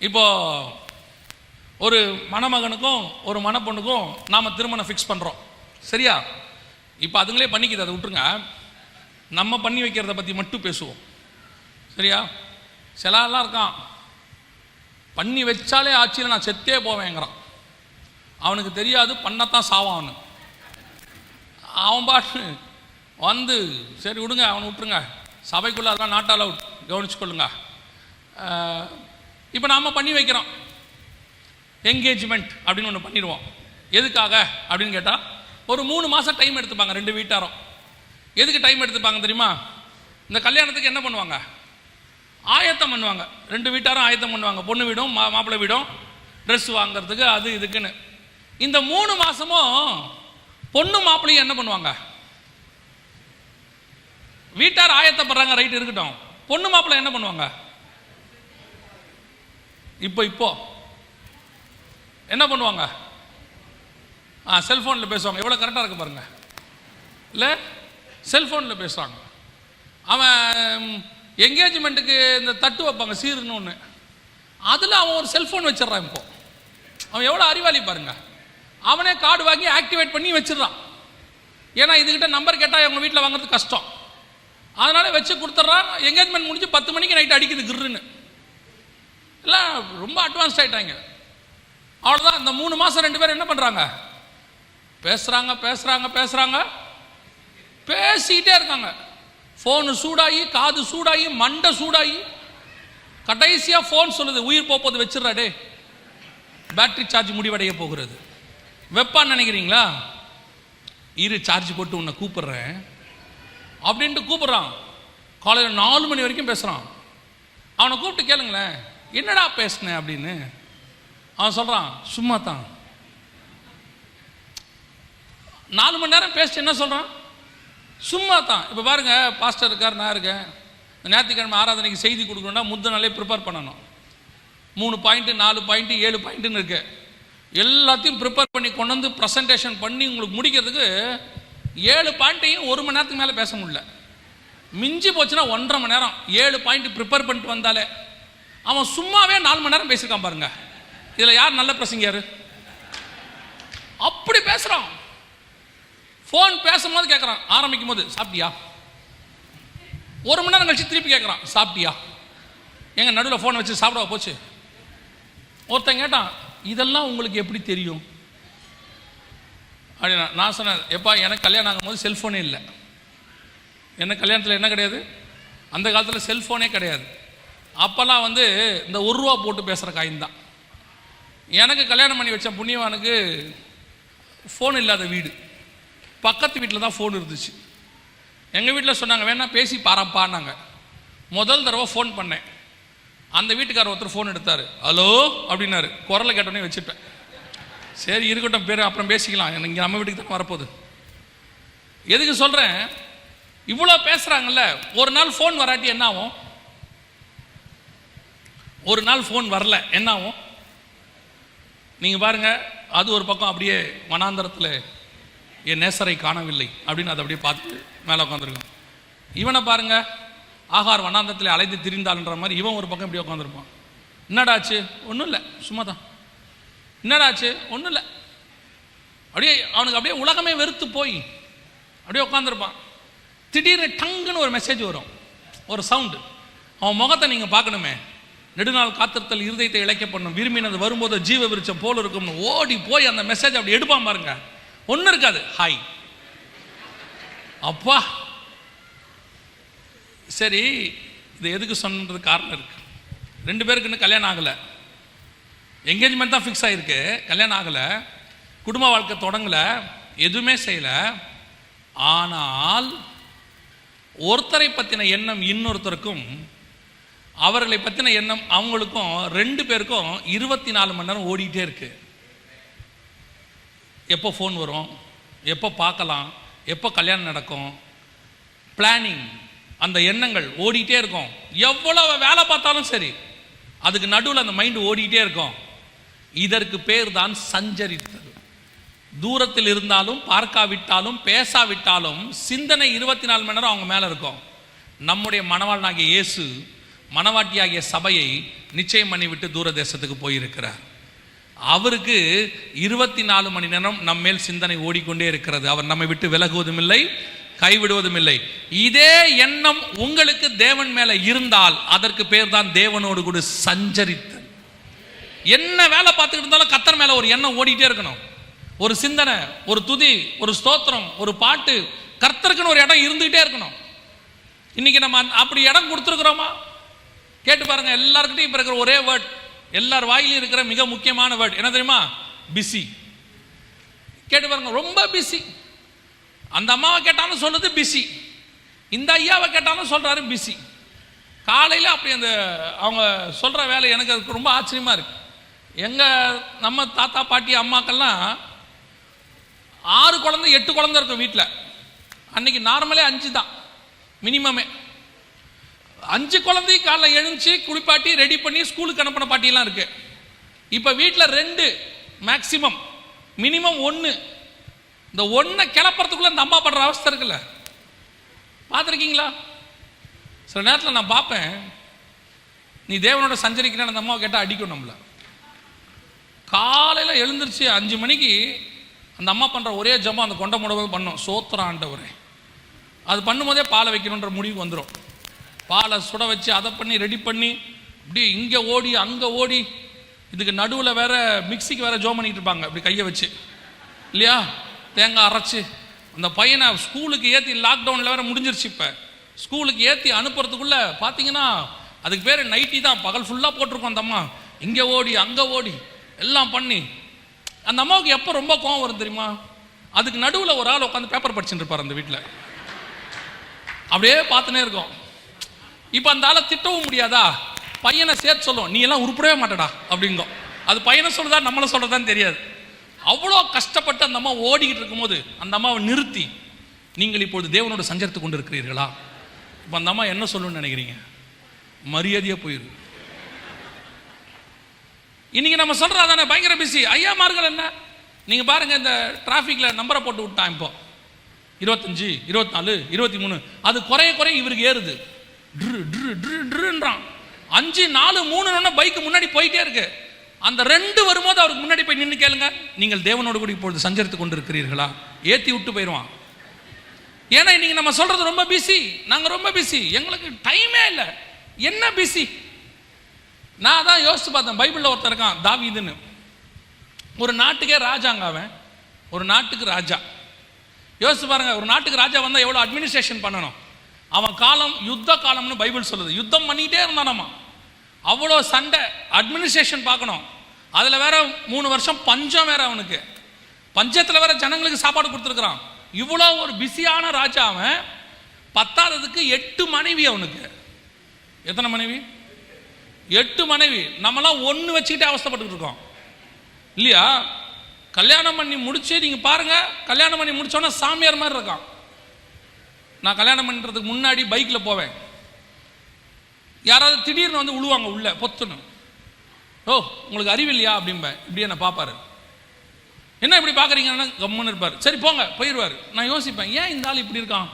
இப்போ ஒரு மணமகனுக்கும் ஒரு மணப்பொண்ணுக்கும் நாம் திருமணம் ஃபிக்ஸ் பண்ணுறோம் சரியா? இப்போ அதுங்களே பண்ணிக்கிது அதை விட்டுருங்க. நம்ம பண்ணி வைக்கிறத பற்றி மட்டும் பேசுவோம். சரியா? சிலாலாம் இருக்கான். பண்ணி வச்சாலே ஆட்சியில் நான் செத்தே போவேங்கிறான். அவனுக்கு தெரியாது பண்ணத்தான் சாவான் அவனு. அவன் பாட்டு வந்து சரி விடுங்க அவனை விட்டுருங்க. சபைக்குள்ளே அதெல்லாம் நாட் அலவுட் கவனிச்சுக்கொள்ளுங்க. இப்போ நாம் பண்ணி வைக்கிறோம். என்கேஜ்மெண்ட் அப்படின்னு ஒன்று பண்ணிடுவோம். எதுக்காக? அப்படின்னு கேட்டால் ஒரு மூணு மாதம் டைம் எடுத்துப்பாங்க ரெண்டு வீட்டாரும். எதுக்கு டைம் எடுத்துப்பாங்க தெரியுமா? இந்த கல்யாணத்துக்கு என்ன பண்ணுவாங்க? ஆயத்தம் பண்ணுவாங்க. ரெண்டு வீட்டாரும் ஆயத்தம் பண்ணுவாங்க. பொண்ணு வீடும் மா மாப்பிள்ளை வீடும் ட்ரெஸ் வாங்குறதுக்கு அது இதுக்குன்னு. இந்த மூணு மாதமும் பொண்ணு மாப்பிள்ளையும் என்ன பண்ணுவாங்க? வீட்டார் ஆயத்தப்படுறாங்க ரைட் இருக்கட்டும். பொண்ணு மாப்பிள்ளை என்ன பண்ணுவாங்க? இப்போ இப்போ. என்ன பண்ணுவாங்க? ஆ செல்ஃபோனில் பேசுவாங்க. எவ்வளோ கரெக்டாக இருக்கு பாருங்க. இல்லை செல்ஃபோனில் பேசுவாங்க அவன் என்கேஜ்மெண்ட்டுக்கு இந்த தட்டு வைப்பாங்க சீருன்னு ஒன்று அதில் அவன் ஒரு செல்ஃபோன் வச்சிடறான் இப்போ. அவன் எவ்வளோ அறிவாளி பாருங்க. அவனே கார்டு வாங்கி ஆக்டிவேட் பண்ணி வச்சிடுறான். ஏன்னா இதுகிட்ட நம்பர் கேட்டால் அவங்க வீட்டில் வாங்குறது கஷ்டம். அதனால வச்சு கொடுத்துட்றான். என்கேஜ்மெண்ட் முடிஞ்சு பத்து மணிக்கு நைட் அடிக்குது கிருன்னு எல்லாம் ரொம்ப அட்வான்ஸ் ஆகிட்டாங்க அவ்வளோதான் இந்த மூணு மாதம் ரெண்டு பேரும் என்ன பண்ணுறாங்க பேசுகிறாங்க பேசுகிறாங்க பேசுகிறாங்க பேசிக்கிட்டே இருக்காங்க. ஃபோனு சூடாகி காது சூடாகி மண்டை சூடாகி கடைசியாக ஃபோன் சொல்லுது உயிர் போப்போது வச்சிடறாடே பேட்டரி சார்ஜ் முடிவடைய போகிறது. வெப்பான்னு நினைக்கிறீங்களா? இரு சார்ஜ் போட்டு உன்னை கூப்பிடுறேன். அப்படின்ட்டு கூப்பிட்றான். காலையில் நாலு மணி வரைக்கும் பேசுகிறான் அவனை கூப்பிட்டு கேளுங்களேன். என்னடா பேசுனேன் அப்படின்னு? அவன் சொல்கிறான் சும்மா தான் நாலு மணி நேரம் பேசிட்டு என்ன சொல்கிறான் சும்மா தான் இப்போ பாருங்க பாஸ்டர் இருக்கார் நான் இருக்கேன். ஞாயிற்றுக்கிழமை ஆராதனைக்கு செய்தி கொடுக்கணும்னா முந்தின நாளே ப்ரிப்பேர் பண்ணணும். மூணு பாயிண்ட்டு நாலு பாயிண்ட்டு ஏழு பாயிண்ட்டுன்னு இருக்கு. எல்லாத்தையும் ப்ரிப்பேர் பண்ணி கொண்டு வந்து ப்ரெசன்டேஷன் பண்ணி உங்களுக்கு முடிக்கிறதுக்கு ஏழு பாயிண்ட்டையும் ஒரு மணி நேரத்துக்கு மேலே பேச முடியல. மிஞ்சி போச்சுன்னா ஒன்றரை மணி நேரம். ஏழு பாயிண்ட் ப்ரிப்பேர் பண்ணிட்டு வந்தாலே அவன் சும்மாவே நாலு மணி நேரம் பேசியிருக்கான் பாருங்க. இதில் யார் நல்ல பிரசங்க யார் அப்படி பேசுகிறான் ஃபோன் பேசும்போது கேட்குறான் ஆரம்பிக்கும் போது சாப்பிட்டியா? ஒரு மணி நேரம் கழிச்சு திருப்பி கேட்குறான் சாப்பிட்டியா? எங்கள் நடுவில் ஃபோனை வச்சு சாப்பிட போச்சு. ஒருத்தன் கேட்டான் இதெல்லாம் உங்களுக்கு எப்படி தெரியும்? அப்படின்னா நான் சொன்னேன் எப்பா எனக்கு கல்யாணம் ஆகும்போது செல்ஃபோனே இல்லை. எனக்கு கல்யாணத்தில் என்ன கிடையாது? அந்த காலத்தில் செல்ஃபோனே கிடையாது. அப்போல்லாம் வந்து இந்த ஒரு ரூபா போட்டு பேசுகிற காயின் தான் எனக்கு கல்யாணம் பண்ணி வச்ச புண்ணியவானுக்கு ஃபோன் இல்லாத வீடு. பக்கத்து வீட்டில் தான் ஃபோன் இருந்துச்சு. எங்கள் வீட்டில் சொன்னாங்க வேணா பேசி பாரப்பான்னாங்க முதல் தடவை ஃபோன் பண்ணேன். அந்த வீட்டுக்காரர் ஒருத்தர் ஃபோன் எடுத்தார். ஹலோ? அப்படின்னாரு. குரலை கேட்டோன்னே வச்சுட்டேன் சரி இருக்கட்டும் பேர் அப்புறம் பேசிக்கலாம். இங்கே நம்ம வீட்டுக்கு தான் வரப்போகுது. எதுக்கு சொல்கிறேன் இவ்வளோ பேசுகிறாங்கல்ல ஒரு நாள் ஃபோன் வராட்டி என்ன ஆகும்? ஒரு நாள் ஃபோன் வரல. என்ன ஆகும் நீங்கள் பாருங்க அது ஒரு பக்கம் அப்படியே வனாந்தரத்தில் என் நேசரை காணவில்லை அப்படின்னு அதை அப்படியே பார்த்து மேலே உட்காந்துருக்கோம் இவனை பாருங்க ஆகார் வனாந்தரத்தில் அலைந்து திரிந்தாள்ன்ற மாதிரி இவன் ஒரு பக்கம் இப்படி உட்காந்துருப்பான் என்னடாச்சு ஒன்றும் இல்லை சும்மா தான் என்னடாச்சு ஒன்றும் இல்லை. அப்படியே அவனுக்கு அப்படியே உலகமே வெறுத்து போய் அப்படியே உட்காந்துருப்பான் திடீர்னு டங்குன்னு ஒரு மெசேஜ் வரும். ஒரு சவுண்டு அவன் முகத்தை நீங்கள் பார்க்கணுமே. நெடுநாள் காத்திருத்தல் இருதயத்தை இழைக்க பண்ணும். விரும்பினது வரும்போது ஜீவ விருச்சம் போல் இருக்கும்னு ஓடி போய் அந்த மெசேஜ் அப்படி எடுப்பான் பாருங்க. ஒன்றும் இருக்காது. ஹாய் அப்பா. சரி இது எதுக்கு சொன்னது காரணம் இருக்கு. ரெண்டு பேருக்கு இன்னும் கல்யாணம் ஆகலை. என்கேஜ்மெண்ட் தான் ஃபிக்ஸ் ஆகிருக்கு கல்யாணம் ஆகலை. குடும்ப வாழ்க்கை தொடங்கலை. எதுவுமே செய்யலை. ஆனால் ஒருத்தரை பற்றின எண்ணம் இன்னொருத்தருக்கும் அவர்களை பற்றின எண்ணம் அவங்களுக்கும் ரெண்டு பேருக்கும் இருபத்தி நாலு மணி நேரம் ஓடிக்கிட்டே இருக்கு. எப்போ ஃபோன் வரும் எப்போ பார்க்கலாம் எப்போ கல்யாணம் நடக்கும் பிளானிங் அந்த எண்ணங்கள் ஓடிக்கிட்டே இருக்கும். எவ்வளவு வேலை பார்த்தாலும் சரி அதுக்கு நடுவில் அந்த மைண்டு ஓடிக்கிட்டே இருக்கும். இதற்கு பேர் தான் சஞ்சரித்தல். தூரத்தில் இருந்தாலும் பார்க்காவிட்டாலும் பேசாவிட்டாலும் சிந்தனை இருபத்தி நாலு மணி நேரம் அவங்க மேலே இருக்கும். நம்முடைய மணவாளனாகிய இயேசு மணவாட்டியாகிய சபையை நிச்சயம் பண்ணிவிட்டு தூரதேசத்துக்கு போயிருக்கிறார். அவருக்கு இருபத்தி நாலு மணி நேரம் நம்மேல் சிந்தனை ஓடிக்கொண்டே இருக்கிறது. அவர் நம்மை விட்டு விலகுவதும் இல்லை கைவிடுவதும் இல்லை. இதே எண்ணம் உங்களுக்கு தேவன் மேல இருந்தால் அதற்கு பேர் தான் தேவனோடு கூட சஞ்சரித்த என்ன வேலை பார்த்துக்கிட்டு இருந்தாலும் கத்தர் மேல ஒரு எண்ணம் ஓடிட்டே இருக்கணும். ஒரு சிந்தனை ஒரு துதி ஒரு ஸ்தோத்திரம் ஒரு பாட்டு கர்த்தருக்குன்னு ஒரு இடம் இருந்துகிட்டே இருக்கணும். இன்னைக்கு நம்ம அப்படி இடம் கொடுத்துருக்குறோமா? கேட்டு பாருங்க எல்லாருக்கிட்டையும் இப்போ இருக்கிற ஒரே வேர்ட் எல்லார் வாயிலும் இருக்கிற மிக முக்கியமான வேர்ட் என்ன தெரியுமா? பிஸி கேட்டு பாருங்க ரொம்ப பிஸி அந்த அம்மாவை கேட்டாலும் சொல்லுது பிஸி இந்த ஐயாவை கேட்டாலும் சொல்றாரு பிஸி காலையில் அப்படி அந்த அவங்க சொல்ற வேலை எனக்கு அதுக்கு ரொம்ப ஆச்சரியமா இருக்கு. எங்க நம்ம தாத்தா பாட்டி அம்மாக்கெல்லாம் ஆறு குழந்தை எட்டு குழந்தை இருக்கும் வீட்டில் அன்னைக்கு நார்மலே அஞ்சு தான் மினிமமே அஞ்சு குழந்தை காலைல எழுந்துச்சு குளிப்பாட்டி ரெடி பண்ணி ஸ்கூலுக்கு அனுப்பின பாட்டிலாம் இருக்கு. இப்போ வீட்டில் ரெண்டு மேக்சிமம் மினிமம் ஒன்று இந்த ஒன்றை கிளப்புறதுக்குள்ள இந்த அம்மா படுற அவஸ்தை இருக்குல்ல. பார்த்துருக்கீங்களா? சில நேரத்தில் நான் பார்ப்பேன் நீ தேவனோட சஞ்சரிக்கிறேன்னு அந்த அம்மாவை கேட்டால் அடிக்கும் நம்மள. காலையில் எழுந்திருச்சு அஞ்சு மணிக்கு அந்த அம்மா பண்ணுற ஒரே ஜம்பம் அந்த கொண்ட முடவும் பண்ணும். சோத்திர ஆண்டவரே. அது பண்ணும்போதே பாலை வைக்கணுன்ற முடிவுக்கு வந்துடும் பாலை சுட வச்சு அதை பண்ணி ரெடி பண்ணி இப்படி இங்கே ஓடி அங்கே ஓடி இதுக்கு நடுவில் வேற மிக்சிக்கு வேற ஜோ பண்ணிட்டு இருப்பாங்க இப்படி கையை வச்சு. இல்லையா? தேங்காய் அரைச்சி. அந்த பையனை ஸ்கூலுக்கு ஏற்றி லாக்டவுனில் வேற முடிஞ்சிருச்சு இப்போ. ஸ்கூலுக்கு ஏற்றி அனுப்புறதுக்குள்ள பார்த்தீங்கன்னா அதுக்கு பேர் நைட்டி தான். பகல் ஃபுல்லாக போட்டிருக்கோம் அந்த அம்மா. இங்கே ஓடி அங்கே ஓடி எல்லாம் பண்ணி. அந்த அம்மாவுக்கு எப்போ ரொம்ப கோவம் வரும் தெரியுமா? அதுக்கு நடுவில் ஒரு ஆள் உட்காந்து பேப்பர் படிச்சுட்டு இருப்பார் அந்த வீட்டில் அப்படியே பார்த்துனே இருக்கோம். இப்போ அந்த ஆளை திட்டவும் முடியாதா? பையனை சேர்த்து சொல்லும் நீ எல்லாம் உருப்படவே மாட்டடா அப்படிங்கோ. அது பையனை சொல்லுதா நம்மளை சொல்கிறதான் தெரியாது. அவ்வளோ கஷ்டப்பட்டு அந்த அம்மா ஓடிக்கிட்டு இருக்கும்போது அந்த அம்மாவை நிறுத்தி நீங்கள் இப்பொழுது தேவனோட சஞ்சரித்து கொண்டு இருக்கிறீர்களா இப்போ அந்த அம்மா என்ன சொல்லணும்னு நினைக்கிறீங்க? மரியாதையாக போயிரு. இன்னைக்கு நம்ம சொல்கிறா தானே பயங்கர பிஸி ஐயாமார்கள் என்ன? நீங்கள் பாருங்க இந்த டிராஃபிக்கில் நம்பரை போட்டு விட்டான் இப்போ. இருபத்தஞ்சி இருபத்தி நாலு இருபத்தி மூணு அது குறைய குறைய இவருக்கு ஏறுது. ட்ரு ட்ரு ட்ரு ட்ருன்றான். அஞ்சு நாலு மூணு பைக்கு முன்னாடி போயிட்டே இருக்கு. அந்த ரெண்டு வரும்போது அவருக்கு முன்னாடி போய் நின்று கேளுங்க. நீங்கள் தேவனோடு கூட இப்பொழுது சஞ்சரித்து கொண்டு இருக்கிறீர்களா ஏற்றி விட்டு போயிடுவான். ஏன்னா இன்னைக்கு நம்ம சொல்றது ரொம்ப பிஸி நாங்கள் ரொம்ப பிஸி எங்களுக்கு டைமே இல்லை. என்ன பிஸி நான் தான் யோசிச்சு பார்த்தேன். பைபிளில் ஒருத்தர் இருக்கான் தாவிதுன்னு. ஒரு நாட்டுக்கே ராஜாங்க அவன். ஒரு நாட்டுக்கு ராஜா. யோசிச்சு பாருங்க ஒரு நாட்டுக்கு ராஜா வந்தால் எவ்வளோ அட்மினிஸ்ட்ரேஷன் பண்ணணும்? அவன் காலம் யுத்த காலம்னு பைபிள் சொல்லுது. யுத்தம் பண்ணிக்கிட்டே இருந்தானாமா அவ்வளோ சண்டை அட்மினிஸ்ட்ரேஷன் பார்க்கணும். அதில் வேற மூணு வருஷம் பஞ்சம் வேற அவனுக்கு. பஞ்சத்தில் வேற ஜனங்களுக்கு சாப்பாடு கொடுத்துருக்குறான். இவ்வளோ ஒரு பிஸியான ராஜா அவன். பத்தாததுக்கு எட்டு மனைவி அவனுக்கு. எத்தனை மனைவி? எட்டு மனைவி. நம்மலாம் ஒன்று வச்சுக்கிட்டே அவஸ்தப்பட்டுக்கிட்டு இருக்கோம். இல்லையா? கல்யாணம் பண்ணி முடிச்சு நீங்கள் பாருங்கள் கல்யாணம் பண்ணி முடித்தோன்னே சாமியார் மாதிரி இருக்கான். நான் கல்யாணம் பண்ணுறதுக்கு முன்னாடி பைக்கில் போவேன். யாராவது திடீர்னு வந்து உழுவாங்க உள்ள பொத்துன்னு. ஓ உங்களுக்கு அறிவில்லையா அப்படிம்பேன். இப்படியே நான் பார்ப்பாரு. என்ன இப்படி பார்க்குறீங்கன்னா கம்முன்னு இருப்பார். சரி போங்க. போயிடுவார். நான் யோசிப்பேன் ஏன் இந்த ஆள் இப்படி இருக்கான்?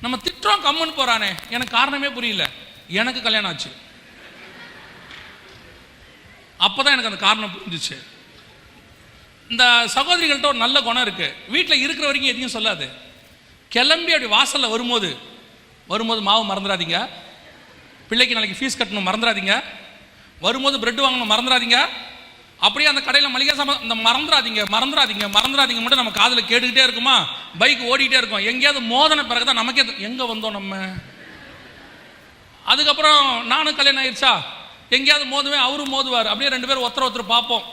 நம்ம திட்டுறோம் கம்முன்னு போகிறானே எனக்கு காரணமே புரியல. எனக்கு கல்யாணம் ஆச்சு. அப்பதான் எனக்கு அந்த காரணம் புரிஞ்சுச்சு. இந்த சகோதரிகள்கிட்ட ஒரு நல்ல குணம் இருக்குது வீட்டில் இருக்கிற வரைக்கும் எதையும் சொல்லாது. கிளம்பி அப்படி வாசலில் வரும்போது வரும்போது மாவு மறந்துடாதீங்க. பிள்ளைக்கு நாளைக்கு ஃபீஸ் கட்டணும் மறந்துடாதீங்க. வரும்போது பிரெட் வாங்கணும் மறந்துடாதீங்க. அப்படியே அந்த கடையில் மளிகை சாமான் இந்த மறந்துடாதீங்க மறந்துடாதீங்க மறந்துடாதீங்க மட்டும் நம்ம காதில் கேட்டுக்கிட்டே இருக்குமா? பைக் ஓடிக்கிட்டே இருக்கும். எங்கேயாவது மோதன பிறகு தான் நமக்கே எங்கே வந்தோம் நம்ம? அதுக்கப்புறம் நானும் கல்யாணம் ஆயிடுச்சா எங்கேயாவது மோதுவேன் அவரும் மோதுவார். அப்படியே ரெண்டு பேரும் ஒருத்தர் ஒருத்தர் பார்ப்போம்.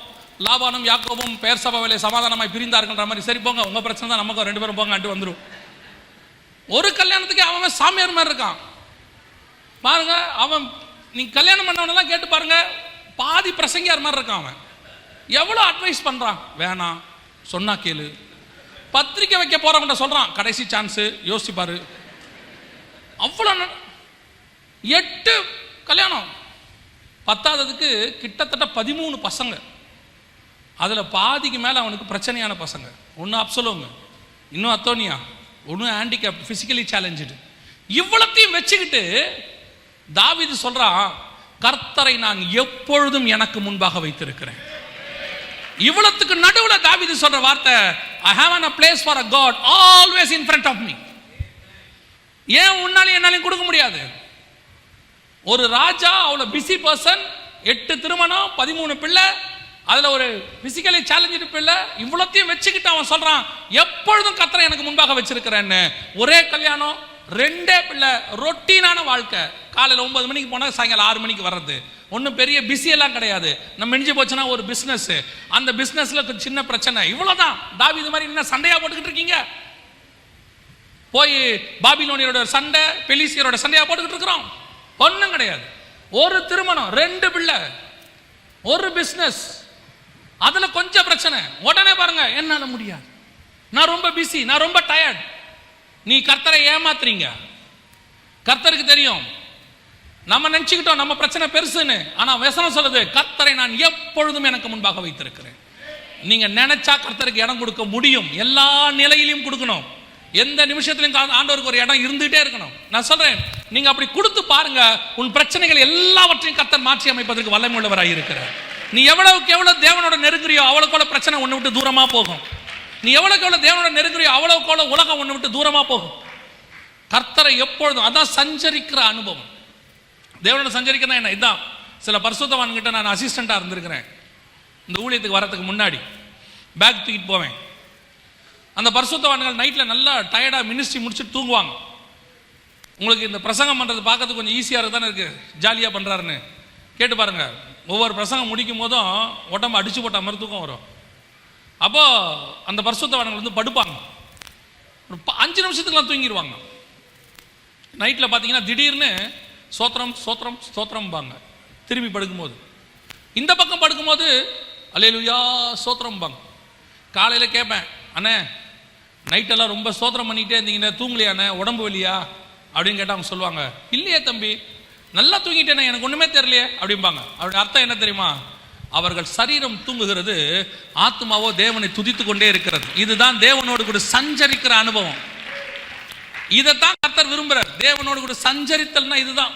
லாபானும் யாக்கோபும் பெயர் சபா வேலை சமாதானமாக பிரிந்தார்கள்ன்ற மாதிரி. சரி போங்க உங்கள் பிரச்சனை தான் நமக்கும் ரெண்டு பேரும் போங்க வந்துடும் ஒரு கல்யாணத்துக்கு அவன் சாமியார் மாதிரி இருக்கான். பாருங்க அவன் நீ கல்யாணம் பண்ணவனெல்லாம் கேட்டு பாருங்க பாதி பிரசங்கியார் மாதிரி இருக்கான் அவன். எவ்வளோ அட்வைஸ் பண்ணுறான் வேணாம் சொன்னா கேளு. பத்திரிக்கை வைக்க போறவன்ட்ட சொல்றான் கடைசி சான்ஸு யோசிப்பாரு. அவ்வளோ எட்டு கல்யாணம். பத்தாததுக்கு கிட்டத்தட்ட பதிமூணு பசங்க. அதில் பாதிக்கு மேலே அவனுக்கு பிரச்சனையான பசங்க. ஒன்று அப்சலோங்க இன்னும் அத்தோனியா? ஒன்று ஹேண்டிகேப் ஃபிசிக்கலி சேலஞ்சு இவ்வளத்தையும் வச்சுக்கிட்டு தாவிது சொல்கிறான் கர்த்தரை நான் எப்பொழுதும் எனக்கு முன்பாக வைத்திருக்கிறேன். இவ்வளத்துக்கு நடுவில் தாவீது சொல்ற வார்த்தை I have a place for a God always in front of me ஏன் உன்னாலையும் என்னாலையும் கொடுக்க முடியாது? ஒரு ராஜா அவ்வளோ பிஸி பர்சன் எட்டு திருமணம் பதிமூணு பிள்ளை அதில் ஒரு பிசிக்கலி சேலஞ்ச் பிள்ளை இவ்வளோத்தையும் வச்சுக்கிட்டு அவன் சொல்கிறான் எப்பொழுதும் கத்திர எனக்கு முன்பாக வச்சிருக்கிறேன்னு. ஒரே கல்யாணம் ரெண்டே பிள்ளை ரொட்டீனான வாழ்க்கை. காலையில் ஒன்பது மணிக்கு போனால் சாயங்காலம் ஆறு மணிக்கு வர்றது. ஒன்றும் பெரிய பிஸியெல்லாம் கிடையாது. நம்ம மிஞ்சி போச்சுன்னா ஒரு பிஸ்னஸ் அந்த பிஸ்னஸில் சின்ன பிரச்சனை. இவ்வளோதான் தாவி இது மாதிரி என்ன சண்டையாக போட்டுக்கிட்டு இருக்கீங்க? போய் பாபிலோனியரோட சண்டை பெலிசியரோட சண்டையாக போட்டுக்கிட்டு இருக்கிறோம். ஒன்றும் கிடையாது. ஒரு திருமணம் ரெண்டு பிள்ளை. ஒரு பிஸ்னஸ் அதுல கொஞ்சம் பிரச்சனை. உடனே பாருங்க என்னால முடியாது. நான் ரொம்ப பிஸி நான் ரொம்ப டயர்ட் நீ கர்த்தரை ஏமாத்துறீங்க. கர்த்தருக்கு தெரியும். நம்ம நினைச்சுக்கிட்டோம் நம்ம பிரச்சனை பெருசுன்னு. ஆனா வசனம் சொல்லுது கர்த்தரை நான் எப்பொழுதும் எனக்கு முன்பாக வைத்திருக்கிறேன். நீங்க நினைச்சா கர்த்தருக்கு இடம் கொடுக்க முடியும். எல்லா நிலையிலையும் கொடுக்கணும். எந்த நிமிஷத்திலும் ஆண்டவருக்கு ஒரு இடம் இருந்துகிட்டே இருக்கணும். நான் சொல்றேன் நீங்க அப்படி கொடுத்து பாருங்க உன் பிரச்சனைகள் எல்லாவற்றையும் கர்த்தர் மாற்றி அமைப்பதற்கு வல்லமை உள்ளவராக இருக்கிறார். நீ எவ்வளவுக்கு எவ்வளவு தேவனோட நெருங்குறியோ அவ்வளவுக்கு பிரச்சனை ஒன்று விட்டு தூரமா போகும். நீ எவ்வளவுக்கு எவ்வளவு தேவனோட நெருங்குறியோ அவ்வளவுக்கு அவ்வளவு உலகம் ஒன்று விட்டு தூரமா போகும். கர்த்தரை எப்பொழுதும் அதான் சஞ்சரிக்கிற அனுபவம். தேவனோட சஞ்சரிக்கிறதா என்ன? இதான். சில பரிசுத்தவான்கிட்ட நான் அசிஸ்டண்ட்டாக இருந்திருக்கிறேன். இந்த ஊழியத்துக்கு வரத்துக்கு முன்னாடி. பேக் தூக்கிட்டு போவேன். அந்த பரிசுத்தவான்கள் நைட்டில் நல்லா டயர்டாக மினிஸ்ட்ரி முடிச்சுட்டு தூங்குவாங்க. உங்களுக்கு இந்த பிரசங்கம் பண்ணுறது பார்க்கறதுக்கு கொஞ்சம் ஈஸியாக தானே இருக்குது ஜாலியாக பண்ணுறாருன்னு கேட்டு பாருங்கள் ஒவ்வொரு பிரசங்கம் முடிக்கும் போதும் உடம்பு அடிச்சு போட்ட மாதிரி தூக்கம் வரும். அப்போது அந்த பரிசுத்தவான்கள் வந்து படுப்பாங்க. ஒரு அஞ்சு நிமிஷத்துக்குலாம் தூங்கிடுவாங்க நைட்டில் பார்த்தீங்கன்னா திடீர்னு சோத்திரம் சோத்திரம் சோத்திரம்பாங்க. திரும்பி படுக்கும்போது. இந்த பக்கம் படுக்கும்போது அலையலுயா சோத்திரம்பாங்க. காலையில் கேட்பேன் அண்ணே நைட்டெல்லாம் ரொம்ப சோத்திரம் பண்ணிகிட்டே இருந்தீங்கன்னா தூங்கலையாண்ணே உடம்பு வலியா? அப்படின்னு கேட்டால் அவங்க சொல்லுவாங்க இல்லையே தம்பி நல்லா தூங்கிட்டேனே எனக்கு ஒன்றுமே தெரியலையே அப்படிம்பாங்க. அவருடைய அர்த்தம் என்ன தெரியுமா? அவர்கள் சரீரம் தூங்குகிறது ஆத்மாவோ தேவனை துதித்து கொண்டே இருக்கிறது. இதுதான் தேவனோடு கூட சஞ்சரிக்கிற அனுபவம். இதைத்தான் கர்த்தர் விரும்புகிறார் தேவனோடு கூட சஞ்சரித்தல்னா இதுதான்.